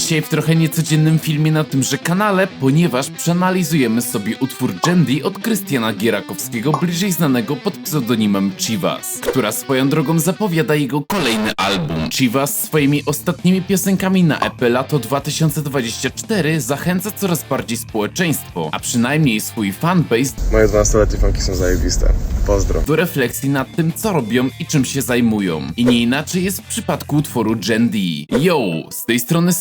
dzisiaj w trochę niecodziennym filmie na tymże kanale, ponieważ przeanalizujemy sobie utwór Jandy od Krystiana Gierakowskiego, bliżej znanego pod pseudonimem Chivas, która swoją drogą zapowiada jego kolejny album. Chivas swoimi ostatnimi piosenkami na EP lato 2024 zachęca coraz bardziej społeczeństwo, a przynajmniej swój fanbase Moje 12-letnie fanki są zajebiste. Pozdro. do refleksji nad tym, co robią i czym się zajmują. I nie inaczej jest w przypadku utworu D. Yo, z tej strony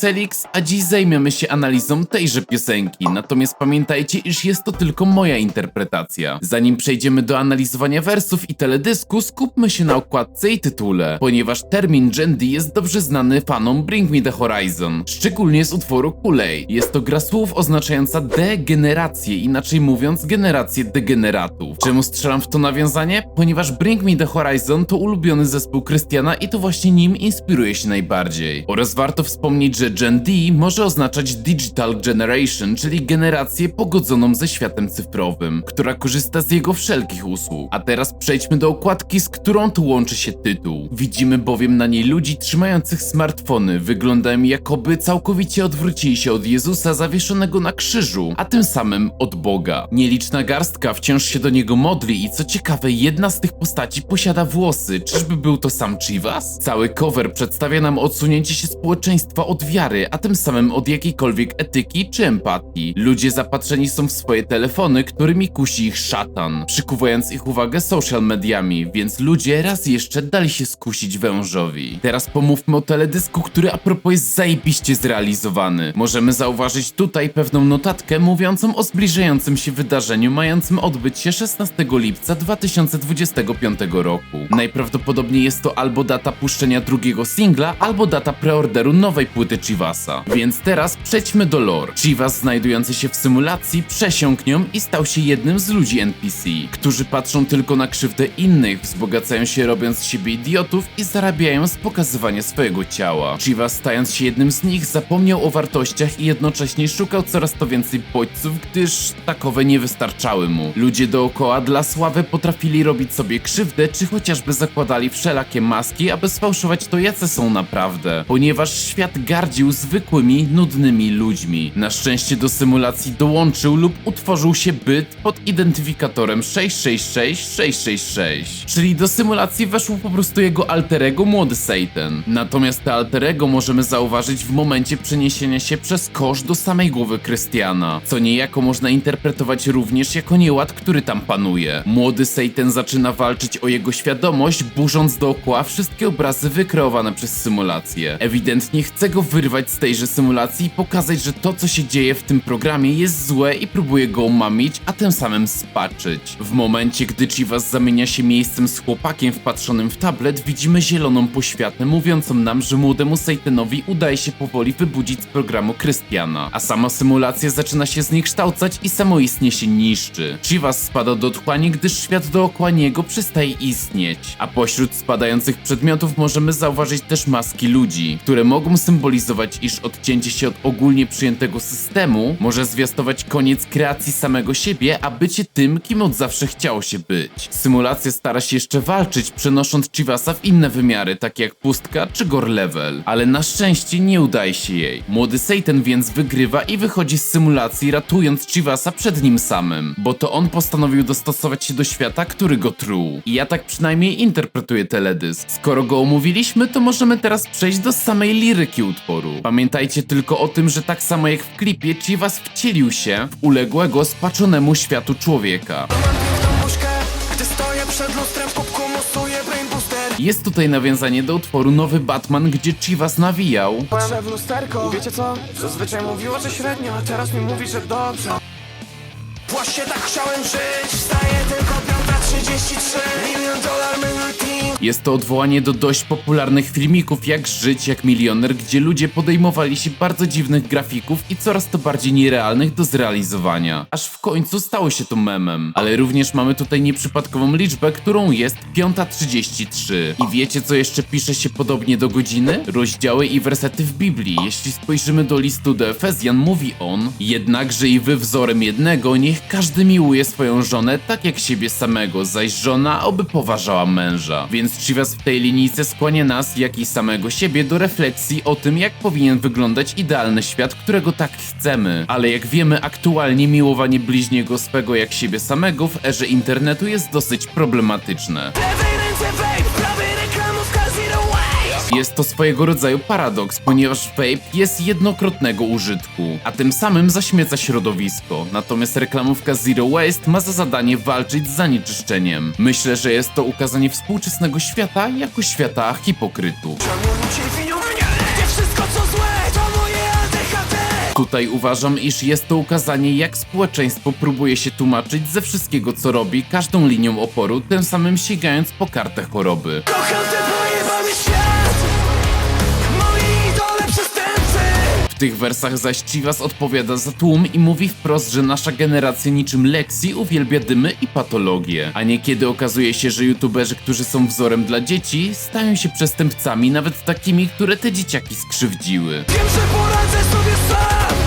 A dziś zajmiemy się analizą tejże piosenki, natomiast pamiętajcie, iż jest to tylko moja interpretacja. Zanim przejdziemy do analizowania wersów i teledysku, skupmy się na okładce i tytule, ponieważ termin Gen D jest dobrze znany fanom Bring Me The Horizon, szczególnie z utworu Kool-Aid. Jest to gra słów oznaczająca degenerację, inaczej mówiąc generację degeneratów. Czemu strzelam w to nawiązanie? Ponieważ Bring Me The Horizon to ulubiony zespół Krystiana i to właśnie nim inspiruje się najbardziej. Oraz warto wspomnieć, że Gen D może oznaczać Digital Generation, czyli generację pogodzoną ze światem cyfrowym, która korzysta z jego wszelkich usług. A teraz przejdźmy do okładki, z którą tu łączy się tytuł. Widzimy bowiem na niej ludzi trzymających smartfony, wyglądają jakoby całkowicie odwrócili się od Jezusa zawieszonego na krzyżu, a tym samym od Boga. Nieliczna garstka wciąż się do niego modli i co ciekawe, jedna z tych postaci posiada włosy. Czyżby był to sam Chivas? Cały cover przedstawia nam odsunięcie się społeczeństwa od wiary, a tym samym od jakiejkolwiek etyki czy empatii. Ludzie zapatrzeni są w swoje telefony, którymi kusi ich szatan, przykuwając ich uwagę social mediami, więc ludzie raz jeszcze dali się skusić wężowi. Teraz pomówmy o teledysku, który a propos jest zajebiście zrealizowany. Możemy zauważyć tutaj pewną notatkę mówiącą o zbliżającym się wydarzeniu mającym odbyć się 16 lipca 2025 roku. Najprawdopodobniej jest to albo data puszczenia drugiego singla, albo data preorderu nowej płyty Chivasa. Więc teraz przejdźmy do lore. Chivas znajdujący się w symulacji przesiąkł nią i stał się jednym z ludzi NPC, którzy patrzą tylko na krzywdę innych, wzbogacają się robiąc z siebie idiotów i zarabiają z pokazywania swojego ciała. Chivas stając się jednym z nich zapomniał o wartościach i jednocześnie szukał coraz to więcej bodźców, gdyż takowe nie wystarczały mu. Ludzie dookoła dla sławy potrafili robić sobie krzywdę, czy chociażby zakładali wszelakie maski, aby sfałszować to jacy są naprawdę, ponieważ świat gardził zwykłymi, nudnymi ludźmi. Na szczęście do symulacji dołączył lub utworzył się byt pod identyfikatorem 666666, czyli do symulacji weszło po prostu jego alterego młody Satan. Natomiast te alterego możemy zauważyć w momencie przeniesienia się przez kosz do samej głowy Krystiana, co niejako można interpretować również jako nieład, który tam panuje. Młody Satan zaczyna walczyć o jego świadomość, burząc dookoła wszystkie obrazy wykreowane przez symulację. Ewidentnie chce go wyrwać z tejże symulacji i pokazać, że to co się dzieje w tym programie jest złe i próbuje go omamić, a tym samym spaczyć. W momencie, gdy Chivas zamienia się miejscem z chłopakiem wpatrzonym w tablet, widzimy zieloną poświatę mówiącą nam, że młodemu Satanowi udaje się powoli wybudzić z programu Krystiana, a sama symulacja zaczyna się zniekształcać i samoistnie się niszczy. Chivas spada do otchłani, gdyż świat dookoła niego przestaje istnieć, a pośród spadających przedmiotów możemy zauważyć też maski ludzi, które mogą symbolizować, iż odcięcie się od ogólnie przyjętego systemu może zwiastować koniec kreacji samego siebie, a bycie tym, kim od zawsze chciało się być. Symulacja stara się jeszcze walczyć, przenosząc Chivasa w inne wymiary, takie jak pustka czy gore level, ale na szczęście nie udaje się jej. Młody Satan więc wygrywa i wychodzi z symulacji, ratując Chivasa przed nim samym, bo to on postanowił dostosować się do świata, który go truł. I ja tak przynajmniej interpretuję teledysk. Skoro go omówiliśmy, to możemy teraz przejść do samej liryki utworu. Pamiętajcie tylko o tym, że tak samo jak w klipie, Chivas wcielił się w uległego, spaczonemu światu człowieka. Jest tutaj nawiązanie do utworu Nowy Batman, gdzie Chivas nawijał. Patrzę w lusterko, wiecie co? Zazwyczaj mówiło, że średnio, a teraz mi mówi, że dobrze Właśnie tak chciałem żyć, wstaję tylko 5.33 Milion dolar minut team Jest to odwołanie do dość popularnych filmików jak Żyć jak milioner, gdzie ludzie podejmowali się bardzo dziwnych grafików i coraz to bardziej nierealnych do zrealizowania. Aż w końcu stało się to memem. Ale również mamy tutaj nieprzypadkową liczbę, którą jest 5.33. I wiecie co jeszcze pisze się podobnie do godziny? Rozdziały i wersety w Biblii. Jeśli spojrzymy do listu do Efezjan, mówi on Jednakże i wy wzorem jednego, niech każdy miłuje swoją żonę tak jak siebie samego, zaś żona oby poważała męża. Więc Chivas w tej linijce skłania nas, jak i samego siebie do refleksji o tym, jak powinien wyglądać idealny świat, którego tak chcemy. Ale jak wiemy, aktualnie miłowanie bliźniego swego jak siebie samego w erze internetu jest dosyć problematyczne. Jest to swojego rodzaju paradoks, ponieważ vape jest jednokrotnego użytku, a tym samym zaśmieca środowisko. Natomiast reklamówka Zero Waste ma za zadanie walczyć z zanieczyszczeniem. Myślę, że jest to ukazanie współczesnego świata jako świata hipokrytów. Tutaj uważam, iż jest to ukazanie, jak społeczeństwo próbuje się tłumaczyć ze wszystkiego, co robi, każdą linią oporu, tym samym sięgając po kartę choroby. Tych wersach zaś Chivas odpowiada za tłum i mówi wprost, że nasza generacja niczym Lexi uwielbia dymy i patologię. A niekiedy okazuje się, że youtuberzy, którzy są wzorem dla dzieci, stają się przestępcami, nawet takimi, które te dzieciaki skrzywdziły. Wiem, że poradzę sobie sam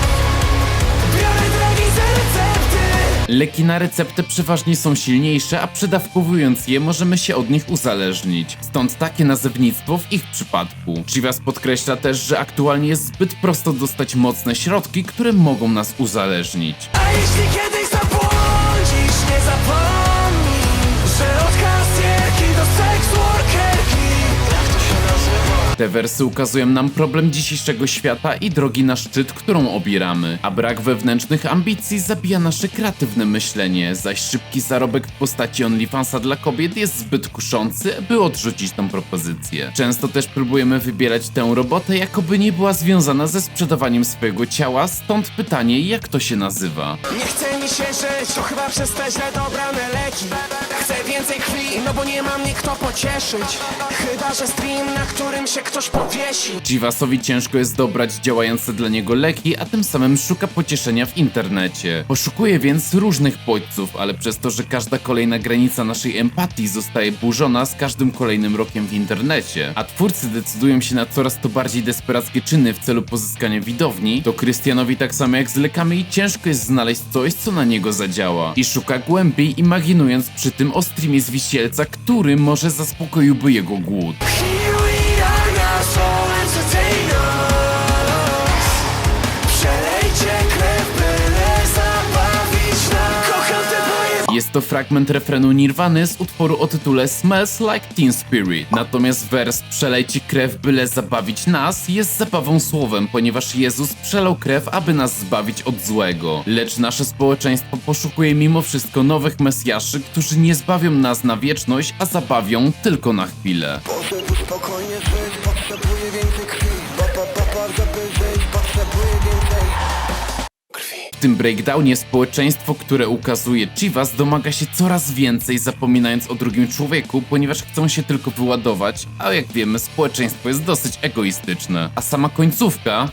Leki na receptę przeważnie są silniejsze, a przedawkowując je możemy się od nich uzależnić. Stąd takie nazewnictwo w ich przypadku. Chivas podkreśla też, że aktualnie jest zbyt prosto dostać mocne środki, które mogą nas uzależnić. A jeśli Te wersy ukazują nam problem dzisiejszego świata i drogi na szczyt, którą obieramy. A brak wewnętrznych ambicji zabija nasze kreatywne myślenie, zaś szybki zarobek w postaci OnlyFansa dla kobiet jest zbyt kuszący, by odrzucić tą propozycję. Często też próbujemy wybierać tę robotę, jakoby nie była związana ze sprzedawaniem swojego ciała, stąd pytanie, jak to się nazywa. Nie chce mi się żyć, to chyba przez te źle dobrane leki Chcę więcej krwi, no bo nie ma mnie pocieszyć Chyba, że stream, na którym się ktoś powiesi Jivasowi ciężko jest dobrać działające dla niego leki, a tym samym szuka pocieszenia w internecie. Poszukuje więc różnych bodźców, ale przez to, że każda kolejna granica naszej empatii zostaje burzona z każdym kolejnym rokiem w internecie, a twórcy decydują się na coraz to bardziej desperackie czyny w celu pozyskania widowni, to Krystianowi tak samo jak z lekami ciężko jest znaleźć coś, co na niego zadziała. I szuka głębiej, imaginując przy tym o streamie z wisielca, który może zaspokoiłby jego głód. To fragment refrenu Nirwany z utworu o tytule Smells Like Teen Spirit. Natomiast wers Przelejcie krew, byle zabawić nas jest zabawą słowem, ponieważ Jezus przelał krew, aby nas zbawić od złego. Lecz nasze społeczeństwo poszukuje mimo wszystko nowych mesjaszy, którzy nie zbawią nas na wieczność, a zabawią tylko na chwilę. Tym breakdownie społeczeństwo, które ukazuje Chivas, domaga się coraz więcej, zapominając o drugim człowieku, ponieważ chcą się tylko wyładować, a jak wiemy, społeczeństwo jest dosyć egoistyczne. A sama końcówka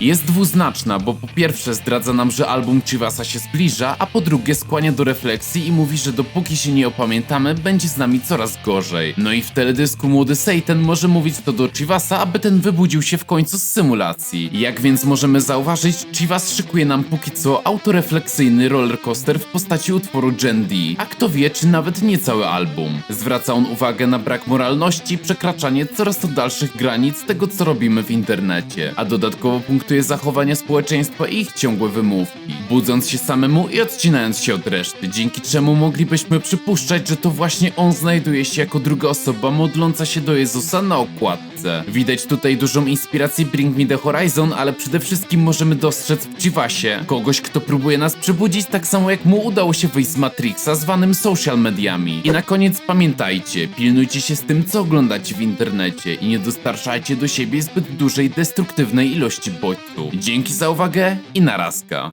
jest dwuznaczna, bo po pierwsze zdradza nam, że album Chivasa się zbliża, a po drugie skłania do refleksji i mówi, że dopóki się nie opamiętamy, będzie z nami coraz gorzej. No i w teledysku młody Satan może mówić to do Chivasa, aby ten wybudził się w końcu z symulacji. Jak więc możemy zauważyć, Chivas szykuje nam póki co autorefleksyjny rollercoaster w postaci utworu Gen D, a kto wie, czy nawet nie cały album. Zwraca on uwagę na brak moralności, przekraczanie coraz to dalszych granic tego, co robimy w internecie, a dodatkowo punktuje zachowania społeczeństwa i ich ciągłe wymówki, budząc się samemu i odcinając się od reszty, dzięki czemu moglibyśmy przypuszczać, że to właśnie on znajduje się jako druga osoba modląca się do Jezusa na okładce. Widać tutaj dużą inspirację Bring Me The Horizon, ale przede wszystkim możemy dostrzec w Chivasie kogoś, kto próbuje nas przebudzić tak samo jak mu udało się wyjść z Matrixa zwanym social mediami. I na koniec pamiętajcie, pilnujcie się z tym, co oglądacie w internecie i nie dostarczajcie do siebie zbyt dużej destruktywnej ilości bodźców. Dzięki za uwagę i narazka.